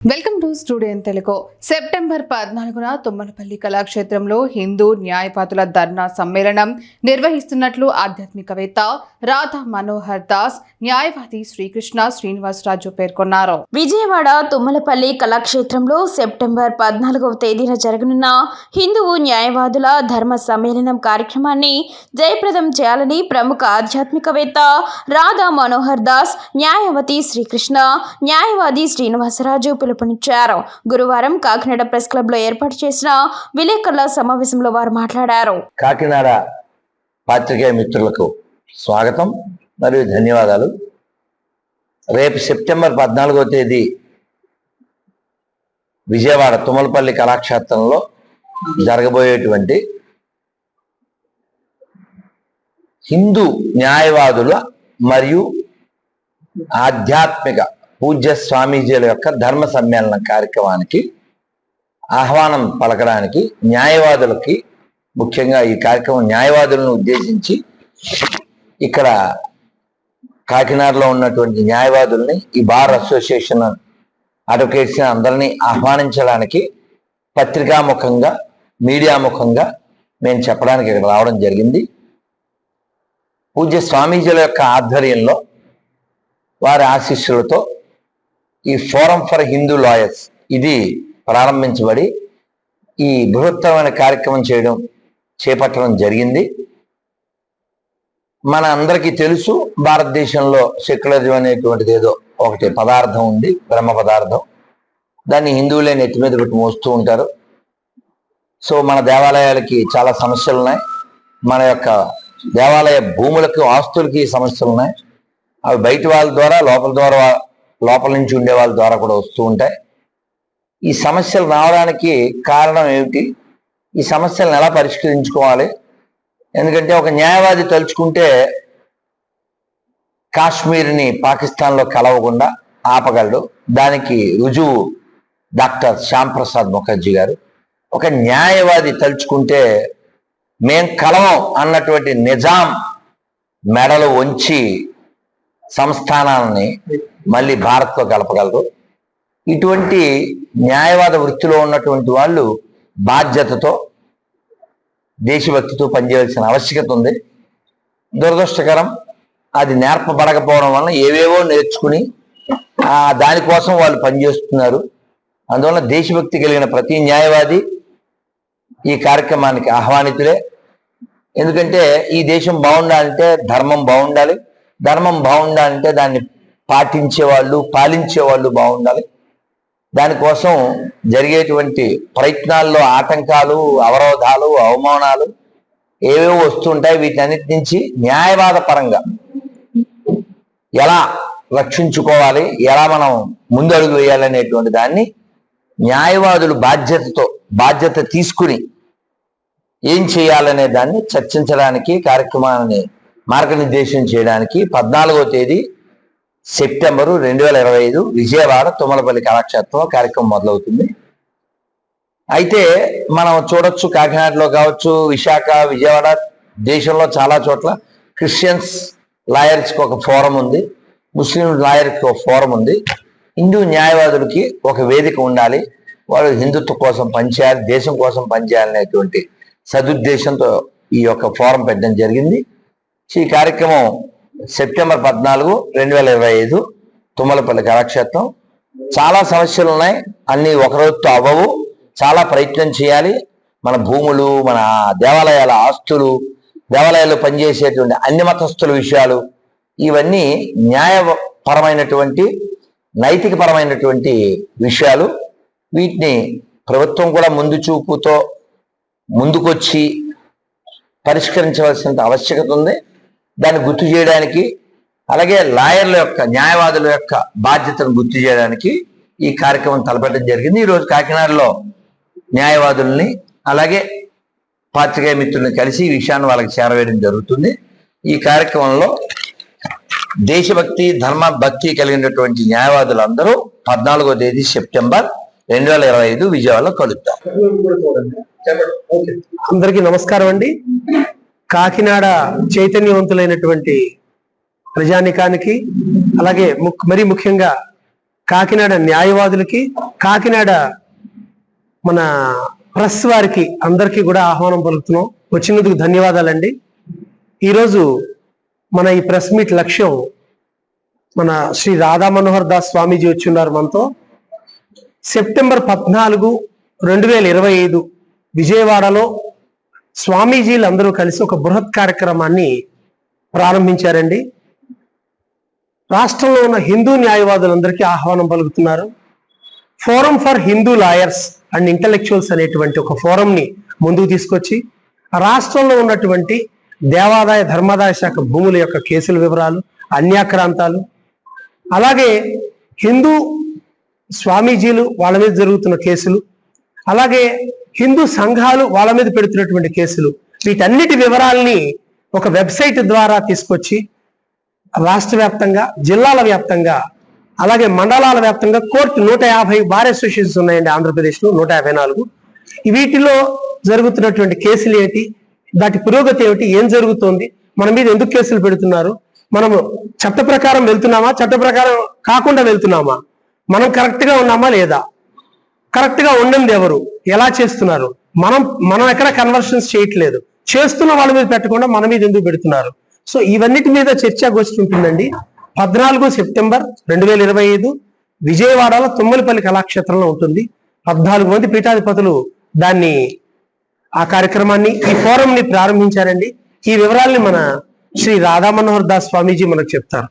Welcome to studio Telugu. September పద్నాలుగున తుమ్మలపల్లి కళాక్షేత్రంలో హిందూ న్యాయపాతుల ధర్నా సమ్మేళనం నిర్వహిస్తున్నట్లు ఆధ్యాత్మికవేత్త రాధా మనోహర్ దాస్ న్యాయవాది శ్రీకృష్ణ శ్రీనివాసరాజు పేర్కొన్నారు. విజయవాడ తుమ్మలపల్లి కళాక్షేత్రంలో సెప్టెంబర్ పద్నాలుగవ తేదీన జరగనున్న హిందువు న్యాయవాదుల ధర్మ సమ్మేళనం కార్యక్రమాన్ని జయప్రదం చేయాలని ప్రముఖ ఆధ్యాత్మికవేత్త రాధా మనోహర్ దాస్ న్యాయవతి శ్రీకృష్ణ న్యాయవాది శ్రీనివాసరాజు పిలుపునిచ్చారు. గురువారం కాకినాడ ప్రెస్ క్లబ్లో ఏర్పాటు చేసిన విలేకరుల సమావేశంలో వారు మాట్లాడారు. కాకినాడ పాత్రికేయ మిత్రులకు స్వాగతం మరియు ధన్యవాదాలు. రేపు సెప్టెంబర్ పద్నాలుగో తేదీ విజయవాడ తుమ్మలపల్లి కళాక్షేత్రంలో జరగబోయేటువంటి హిందూ న్యాయవాదుల మరియు ఆధ్యాత్మిక పూజ్య స్వామీజీల యొక్క ధర్మ సమ్మేళన కార్యక్రమానికి ఆహ్వానం పలకడానికి న్యాయవాదులకి ముఖ్యంగా ఈ కార్యక్రమం న్యాయవాదులను ఉద్దేశించి ఇక్కడ కాకినాడలో ఉన్నటువంటి న్యాయవాదుల్ని ఈ బార్ అసోసియేషన్ అడ్వకేట్స్ అందరినీ ఆహ్వానించడానికి పత్రికాముఖంగా మీడియా ముఖంగా మేము చెప్పడానికి ఇక్కడ రావడం జరిగింది. పూజ్య స్వామీజీల యొక్క ఆధ్వర్యంలో వారి ఆశీస్సులతో ఈ ఫోరం ఫర్ హిందూ లాయర్స్. ఇది ప్రారంభించబడి ఈ బృహత్తరమైన కార్యక్రమం చేయడం చేపట్టడం జరిగింది. మన అందరికీ తెలుసు భారతదేశంలో సెక్యులరిజం అనేటువంటిది ఏదో ఒకటి పదార్థం ఉంది బ్రహ్మ పదార్థం. దాన్ని హిందువులే నెత్తి మీద పెట్టి మోస్తూ ఉంటారు. సో మన దేవాలయాలకి చాలా సమస్యలు ఉన్నాయి మన యొక్క దేవాలయ భూములకు ఆస్తులకి సమస్యలు ఉన్నాయి అవి బయట వాళ్ళ ద్వారా లోపల ద్వారా లోపల నుంచి ఉండే వాళ్ళ ద్వారా కూడా వస్తూ ఉంటాయి. ఈ సమస్యలు రావడానికి కారణం ఏమిటి? ఈ సమస్యలను ఎలా పరిష్కరించుకోవాలి? ఎందుకంటే ఒక న్యాయవాది తలుచుకుంటే కాశ్మీర్ని పాకిస్తాన్లో కలవకుండా ఆపగలడు. దానికి రుజువు డాక్టర్ శ్యామ్ ప్రసాద్ ముఖర్జీ గారు. ఒక న్యాయవాది తలుచుకుంటే మేం కలవం అన్నటువంటి నిజాం మెడలు వంచి సంస్థానాలని మళ్ళీ భారత్లో కలపగలరు. ఇటువంటి న్యాయవాద వృత్తిలో ఉన్నటువంటి వాళ్ళు బాధ్యతతో దేశభక్తితో పనిచేయాల్సిన ఆవశ్యకత ఉంది. దురదృష్టకరం అది నేర్పబడకపోవడం వలన ఏవేవో నేర్చుకుని దానికోసం వాళ్ళు పనిచేస్తున్నారు. అందువల్ల దేశభక్తి కలిగిన ప్రతి న్యాయవాది ఈ కార్యక్రమానికి ఆహ్వానితులే. ఎందుకంటే ఈ దేశం బాగుండాలంటే ధర్మం బాగుండాలి. ధర్మం బాగుండాలంటే దాన్ని పాటించే వాళ్ళు పాలించే వాళ్ళు బాగుండాలి. దానికోసం జరిగేటువంటి ప్రయత్నాల్లో ఆటంకాలు అవరోధాలు అవమానాలు ఏవేవో వస్తుంటాయి. వీటన్నిటి నుంచి న్యాయవాద పరంగా ఎలా రక్షించుకోవాలి ఎలా మనం ముందడుగు వేయాలనేటువంటి దాన్ని న్యాయవాదులు బాధ్యతతో బాధ్యత తీసుకుని ఏం చేయాలనే దాన్ని చర్చించడానికి కార్యక్రమాన్ని మార్గనిర్దేశం చేయడానికి పద్నాలుగో తేదీ సెప్టెంబరు రెండు వేల ఇరవై ఐదు విజయవాడ తుమ్మలపల్లి కళాక్షేత్రంలో కార్యక్రమం మొదలవుతుంది. అయితే మనం చూడొచ్చు కాకినాడలో కావచ్చు విశాఖ విజయవాడ దేశంలో చాలా చోట్ల క్రిస్టియన్స్ లాయర్స్కి ఒక ఫోరం ఉంది ముస్లిం లాయర్కి ఒక ఫోరం ఉంది. హిందూ న్యాయవాదులకి ఒక వేదిక ఉండాలి. వాళ్ళు హిందుత్వం కోసం పనిచేయాలి దేశం కోసం పనిచేయాలనేటువంటి సదుద్దేశంతో ఈ యొక్క ఫోరం పెట్టడం జరిగింది. ఈ కార్యక్రమం సెప్టెంబర్ పద్నాలుగు రెండు వేల ఇరవై ఐదు తుమ్మలపల్లి కళాక్షేత్రం. చాలా సమస్యలు ఉన్నాయి. అన్నీ ఒకరోజుతో అవ్వవు. చాలా ప్రయత్నం చేయాలి. మన భూములు మన దేవాలయాల ఆస్తులు దేవాలయాల్లో పనిచేసేటువంటి అన్ని మతస్థుల విషయాలు ఇవన్నీ న్యాయపరమైనటువంటి నైతికపరమైనటువంటి విషయాలు. వీటిని ప్రభుత్వం కూడా ముందు చూపుతో ముందుకొచ్చి పరిష్కరించవలసిన ఆవశ్యకత ఉంది. దాన్ని గుర్తు చేయడానికి అలాగే లాయర్ల యొక్క న్యాయవాదుల యొక్క బాధ్యతను గుర్తు చేయడానికి ఈ కార్యక్రమం తలపెట్టడం జరిగింది. ఈరోజు కాకినాడలో న్యాయవాదుల్ని అలాగే పాత్రికేయ మిత్రుల్ని కలిసి ఈ విషయాన్ని వాళ్ళకి చేరవేయడం జరుగుతుంది. ఈ కార్యక్రమంలో దేశభక్తి ధర్మ భక్తి కలిగినటువంటి న్యాయవాదులందరూ పద్నాలుగో తేదీ సెప్టెంబర్ రెండు వేల ఇరవై ఐదు విజయవాడలో కలుద్దాం. అందరికీ నమస్కారం అండి. కాకినాడ చైతన్యవంతులైనటువంటి ప్రజానికానికి అలాగే ముక్- మరీ ముఖ్యంగా కాకినాడ న్యాయవాదులకి కాకినాడ మన ప్రెస్ వారికి అందరికీ కూడా ఆహ్వానం పలుకుతున్నాం. వచ్చినందుకు ధన్యవాదాలండి. ఈరోజు మన ఈ ప్రెస్ మీట్ లక్ష్యం మన శ్రీ రాధా మనోహర్ దాస్ స్వామీజీ వచ్చి ఉన్నారు మనతో. సెప్టెంబర్ పద్నాలుగు రెండు వేల ఇరవై ఐదు విజయవాడలో స్వామీజీలు అందరూ కలిసి ఒక బృహత్ కార్యక్రమాన్ని ప్రారంభించారండి. రాష్ట్రంలో ఉన్న హిందూ న్యాయవాదులందరికీ ఆహ్వానం పలుకుతున్నారు. Forum for Hindu lawyers and intellectuals అనేటువంటి ఒక ఫోరంని ముందుకు తీసుకొచ్చి రాష్ట్రంలో ఉన్నటువంటి దేవాదాయ ధర్మాదాయ శాఖ భూముల యొక్క కేసుల వివరాలు అన్యాక్రాంతాలు అలాగే హిందూ స్వామీజీలు వాళ్ళ మీద జరుగుతున్న కేసులు అలాగే హిందూ సంఘాలు వాళ్ళ మీద పెడుతున్నటువంటి కేసులు. వీటన్నిటి వివరాల్ని ఒక వెబ్సైట్ ద్వారా తీసుకొచ్చి రాష్ట్ర వ్యాప్తంగా జిల్లాల వ్యాప్తంగా అలాగే మండలాల వ్యాప్తంగా కోర్టు నూట యాభై బార్ అసోసియేషన్స్ ఉన్నాయండి ఆంధ్రప్రదేశ్లో నూట యాభై నాలుగు. వీటిలో జరుగుతున్నటువంటి కేసులు ఏంటి? వాటి పురోగతి ఏమిటి? ఏం జరుగుతోంది? మన మీద ఎందుకు కేసులు పెడుతున్నారు? మనము చట్ట ప్రకారం వెళ్తున్నామా? చట్ట ప్రకారం కాకుండా వెళ్తున్నామా? మనం కరెక్ట్గా ఉన్నామా లేదా? కరెక్ట్గా ఉండింది ఎవరు? ఎలా చేస్తున్నారు? మనం మనం ఎక్కడ కన్వర్షన్స్ చేయట్లేదు. చేస్తున్న వాళ్ళ మీద పెట్టకుండా మన మీద ఎందుకు పెడుతున్నారు? సో ఇవన్నిటి మీద చర్చాగోష్ఠి ఉంటుందండి పద్నాలుగు సెప్టెంబర్ రెండు వేల ఇరవై ఐదు విజయవాడలో తుమ్మలపల్లి కళాక్షేత్రంలో ఉంటుంది. పద్నాలుగు మంది పీఠాధిపతులు దాన్ని ఆ కార్యక్రమాన్ని ఈ ఫోరంని ప్రారంభించారండి. ఈ వివరాల్ని మన శ్రీ రాధా మనోహర్ దాస్ స్వామీజీ మనకు చెప్తారు.